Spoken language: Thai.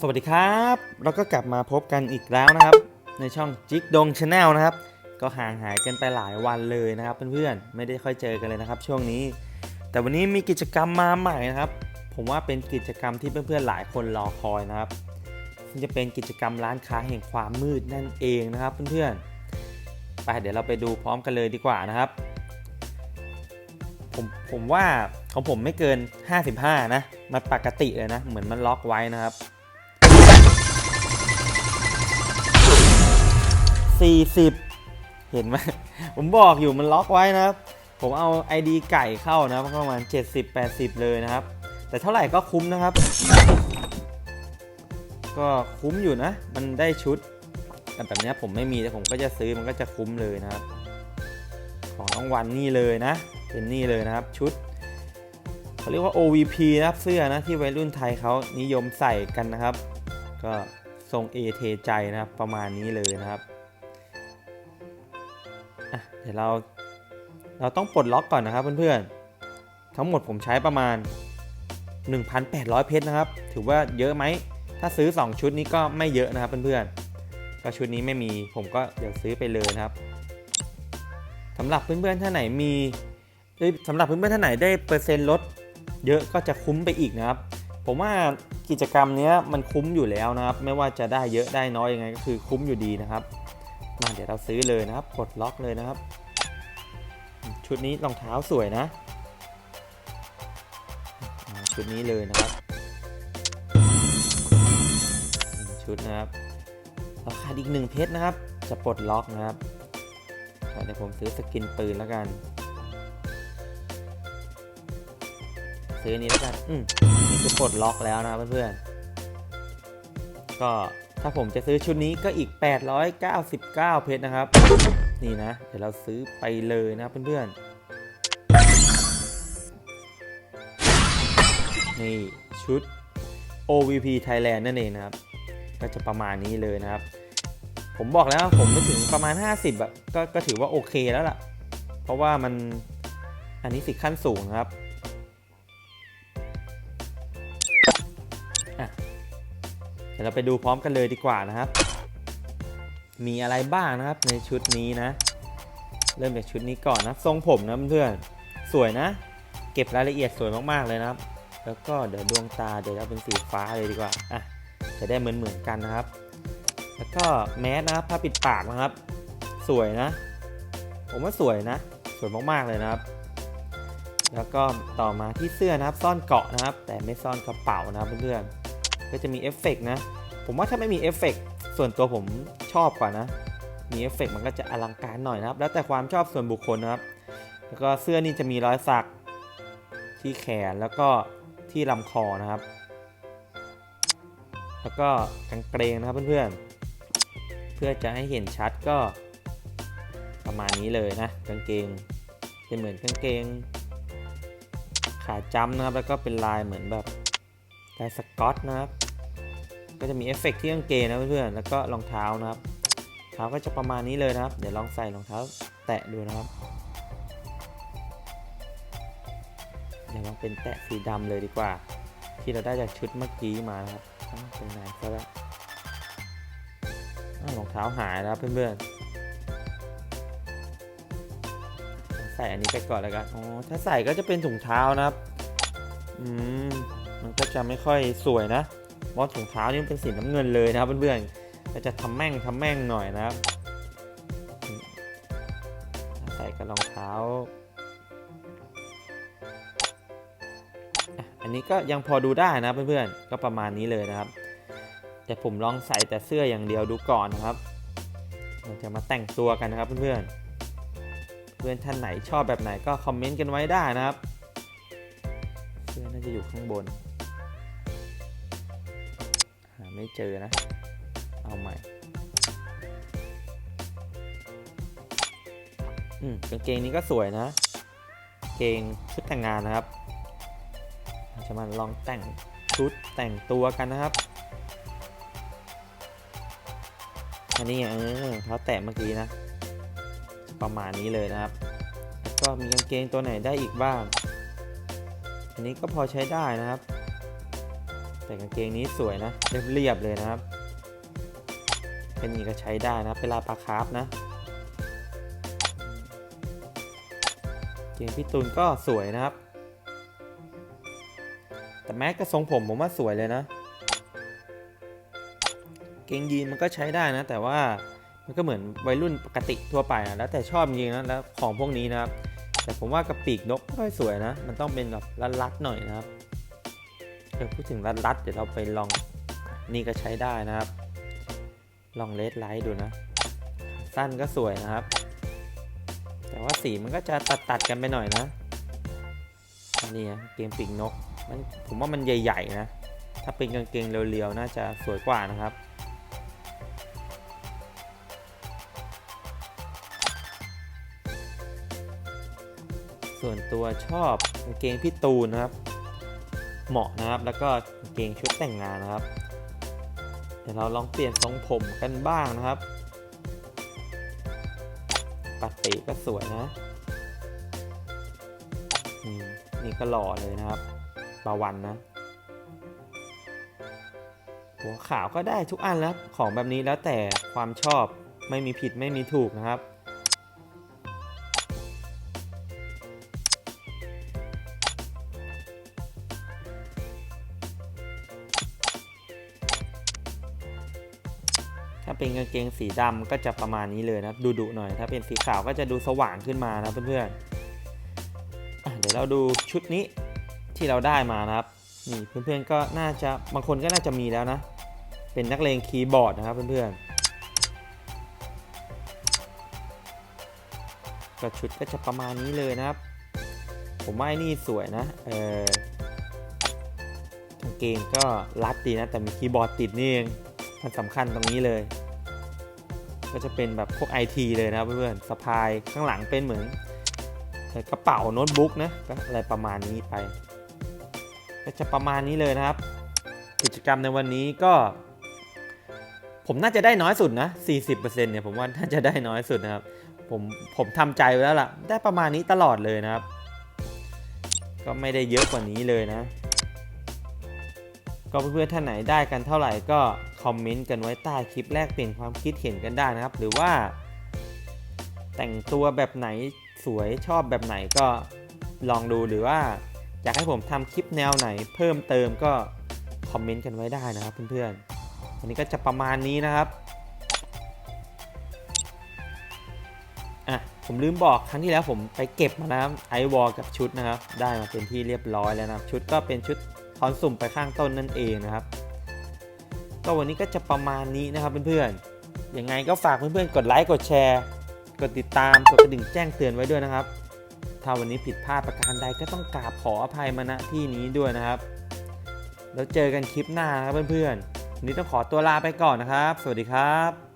สวัสดีครับเราก็กลับมาพบกันอีกแล้วนะครับ ในช่องจิกดงชาแนลนะครับ ก็ห่างหายกันไปหลายวันเลยนะครับ เพื่อนๆไม่ได้ค่อยเจอกันเลยนะครับ ช่วงนี้ แต่วันนี้มีกิจกรรมมาใหม่นะครับ ผมว่าเป็นกิจกรรมที่เพื่อนๆหลายคนรอคอยนะครับจะเป็นกิจกรรมร้านค้าแห่งความมืดนั่นเองนะครับ เพื่อนๆไปเดี๋ยวเราไปดูพร้อมกันเลยดีกว่านะครับ ผมผมว่าของผมไม่เกิน 55 นะ มันปกติเลยนะ เหมือนมันล็อกไว้นะครับ 40 เห็นไหมผมบอกอยู่มันล็อกไว้นะครับ ผมเอา ID ไก่เข้านะประมาณ 70-80 เลยนะครับ แต่เท่าไหร่ก็คุ้มนะครับ ก็คุ้มอยู่นะ มันได้ชุดแต่แบบนี้ผมไม่มีแต่ผมก็จะซื้อมันก็จะคุ้มเลยนะครับ ของรางวัลนี่เลยนะ เป็นนี่เลยนะครับชุดเขาเรียกว่า OVP นะครับเสื้อนะที่วัยรุ่นไทยเขานิยมใส่กันนะครับ ก็ทรง A เทใจนะครับประมาณนี้เลยนะครับ อะเดี๋ยวเราเราต้องปลดล็อกก่อนนะครับเพื่อนๆ ทั้งหมดผมใช้ประมาณ 1,800 เพชรนะครับ ถือว่าเยอะไหม ถ้าซื้อ 2 ชุดนี้ก็ไม่เยอะนะครับเพื่อนๆก็ชุดนี้ไม่มีผมก็เดี๋ยวซื้อไปเลยนะครับสำหรับเพื่อนๆท่านไหนมีเอ้ยสำหรับเพื่อนๆท่านไหนได้เปอร์เซ็นต์ลดเยอะก็จะคุ้มไปอีกนะครับ ผมว่ากิจกรรมนี้มันคุ้มอยู่แล้วนะครับ ไม่ว่าจะได้เยอะได้น้อยยังไงก็คือคุ้มอยู่ดีนะครับ มาเดี๋ยวเราซื้อเลยนะครับกดล็อกเลยนะครับ ชุดนี้รองเท้าสวยนะ ชุดนี้เลยนะครับ ชุดนะครับราคาอีกหนึ่งเพชรนะครับ จะปลดล็อกนะครับเดี๋ยวผมซื้อสกินปืนแล้วกัน ซื้อนนี้แล้วกัน อืมนี่คือปลดล็อกแล้วนะเพื่อนๆก็ ถ้าผมจะซื้อชุดนี้ก็อีก 899 เพชรนะครับ นี่นะ เดี๋ยวเราซื้อไปเลยนะเพื่อนๆ นี่ชุด OVP Thailand นั่นเองนะครับ ก็จะประมาณนี้เลยนะครับ ผมบอกแล้วผมไปถึงประมาณ 50อะก็ก็ถือว่าโอเคแล้วล่ะ เพราะว่ามันอันนี้สิขั้นสูงนะครับ ดี๋ยวเราไปดูพร้อมกันเลยดีกว่านะครับ มีอะไรบ้างนะครับในชุดนี้นะ เริ่มจากชุดนี้ก่อนนะทรงผมนะเพื่อนสวยนะ เก็บรายละเอียดสวยมากๆเลยนะครับ แล้วก็เดี๋ยวดวงตาเดี๋ยวจะเป็นสีฟ้าเลยดีกว่าอะจะได้เหมือนเหมือนกันนะครับ แล้วก็แมสนะครับผ้าปิดปากนะครับ สวยนะ ผมว่าสวยนะ สวยมากๆเลยนะครับแล้วก็ต่อมาที่เสื้อนะครับซ่อนเกาะนะครับ แต่ไม่ซ่อนกระเป๋านะครับเพื่อนๆ ก็จะมีเอฟเฟกต์นะ ผมว่าถ้าไม่มีเอฟเฟกต์ส่วนตัวผมชอบกว่านะ มีเอฟเฟกต์มันก็จะอลังการหน่อยนะครับ แล้วแต่ความชอบส่วนบุคคลนะครับ แล้วก็เสื้อนี่จะมีรอยสักที่แขนแล้วก็ที่ลำคอนะครับ แล้วก็กางเกงนะครับเพื่อนๆ เพื่อจะให้เห็นชัดก็ประมาณนี้เลยนะกางเกงเป็นเหมือนกางเกงขาจำนะครับแล้วก็เป็นลายเหมือนแบบ ลายสกอตนะครับ ก็จะมีเอฟเฟกต์ที่กางเกงนะเพื่อนๆ แล้วก็รองเท้านะครับ เท้าก็จะประมาณนี้เลยนะครับ เดี๋ยวลองใส่รองเท้าแตะดูนะครับ เดี๋ยวลองเป็นแตะสีดำเลยดีกว่า ที่เราได้จากชุดเมื่อกี้มานะครับอ้าวเป็นไหนซะแล้วรองเท้าหายแล้วเพื่อนๆ ใส่อันนี้ไปก่อนแล้วกัน อ๋อ ถ้าใส่ก็จะเป็นถุงเท้านะครับ อืม มันก็จะไม่ค่อยสวยนะเพราะถุงเท้านี่มันเป็นสีน้ำเงินเลยนะครับเพื่อนๆก็จะทำแม่งทำแม่งหน่อยนะครับ ใส่กับรองเท้า อันนี้ก็ยังพอดูได้นะเพื่อนๆ ก็ประมาณนี้เลยนะครับ แต่ผมลองใส่แต่เสื้ออย่างเดียวดูก่อนนะครับเราจะมาแต่งตัวกันนะครับเพื่อนๆ เพื่อนท่านไหนชอบแบบไหนก็คอมเมนต์กันไว้ได้นะครับ จะอยู่ข้างบน หาไม่เจอนะ เอาใหม่ อืมกางเกงนี้ก็สวยนะ เกงชุดแต่งงานนะครับ จะมาลองแต่งชุดแต่งตัวกันนะครับ อันนี้เออเท้าแตะเมื่อกี้นะ ประมาณนี้เลยนะครับ ก็มีกางเกงตัวไหนได้อีกบ้าง อันนี้ก็พอใช้ได้นะครับ แต่กางเกงนี้สวยนะเรียบๆเลยนะครับ เป็นนี้ก็ใช้ได้นะเป็นลาปลาคาร์ฟนะเกงพี่ตูนก็สวยนะครับ แต่แม้กระทรงผมผมว่าสวยเลยนะ เกงยีนมันก็ใช้ได้นะ แต่ว่ามันก็เหมือนวัยรุ่นปกติทั่วไปนะแล้วแต่ชอบจริงนะแล้วของพวกนี้นะครับ แต่ผมว่ากระปีกนกไม่ค่อยสวยนะ มันต้องเป็นแบบรัดๆหน่อยนะครับเออพูดถึงรัดๆเดี๋ยวเราไปลองนี่ก็ใช้ได้นะครับ ลองเลดไลท์ดูนะ สั้นก็สวยนะครับ แต่ว่าสีมันก็จะตัดๆกันไปหน่อยนะอันนี้เกงปีกนกมันผมว่ามันใหญ่ ๆ นะ ถ้าเป็นกางเกงเรียวๆน่าจะสวยกว่านะครับ ส่วนตัวชอบกางเกงพี่ตูนนะครับ เหมาะนะครับ แล้วก็กางเกงชุดแต่งงานนะครับ เดี๋ยวเราลองเปลี่ยนทรงผมกันบ้างนะครับ ปัดปีกก็สวยนะนี่ก็หล่อเลยนะครับบาวันนะ หัวขาวก็ได้ทุกอันแล้ว ของแบบนี้แล้วแต่ความชอบไม่มีผิดไม่มีถูกนะครับ กางเกงสีดำก็จะประมาณนี้เลยนะดูดุหน่อย ถ้าเป็นสีขาวก็จะดูสว่างขึ้นมานะเพื่อนๆเดี๋ยวเราดูชุดนี้ที่เราได้มานะครับนี่เพื่อนๆก็น่าจะบางคนก็น่าจะมีแล้วนะ เป็นนักเลงคีย์บอร์ดนะครับเพื่อนๆก็ชุดก็จะประมาณนี้เลยนะครับ ผมว่าไอ้นี่สวยนะเออกางเกงก็รัดดีนะแต่มีคีย์บอร์ดติดนี่เองมันสำคัญตรงนี้เลย ก็จะเป็นแบบพวก IT เลยนะครับเพื่อนๆสะพายข้างหลังเป็นเหมือนกระเป๋าโน้ตบุ๊กนะอะไรประมาณนี้ไป ก็จะประมาณนี้เลยนะครับ กิจกรรมในวันนี้ก็ ผมน่าจะได้น้อยสุดนะ 40%เนี่ยผมว่าน่าจะได้น้อยสุดนะครับ ผมผมทำใจไว้แล้วล่ะ ได้ประมาณนี้ตลอดเลยนะครับ ก็ไม่ได้เยอะกว่านี้เลยนะ ก็เพื่อนๆท่านไหนได้กันเท่าไหร่ก็คอมเมนต์กันไว้ใต้คลิปแรกเปลี่ยนความคิดเห็นกันได้นะครับ หรือว่า แต่งตัวแบบไหนสวยชอบแบบไหนก็ลองดูหรือว่าอยากให้ผมทำคลิปแนวไหนเพิ่มเติมก็คอมเมนต์กันไว้ได้นะครับเพื่อนๆวันนี้ก็จะประมาณนี้นะครับอะผมลืมบอกครั้งที่แล้วผมไปเก็บมานะครับไอวอลกับชุดนะครับ ได้มาเป็นที่เรียบร้อยแล้วนะครับ ชุดก็เป็นชุด ทอนสุ่มไปข้างต้นนั่นเองนะครับ ก็วันนี้ก็จะประมาณนี้นะครับเพื่อนๆยังไงก็ฝากเพื่อนๆกดไลค์กดแชร์ กดติดตามกดกระดิ่งแจ้งเตือนไว้ด้วยนะครับ ถ้าวันนี้ผิดพลาดประการใดก็ต้องกราบขออภัยมาณที่นี้ด้วยนะครับ แล้วเจอกันคลิปหน้านะครับเพื่อนๆวันนี้ต้องขอตัวลาไปก่อนนะครับ สวัสดีครับ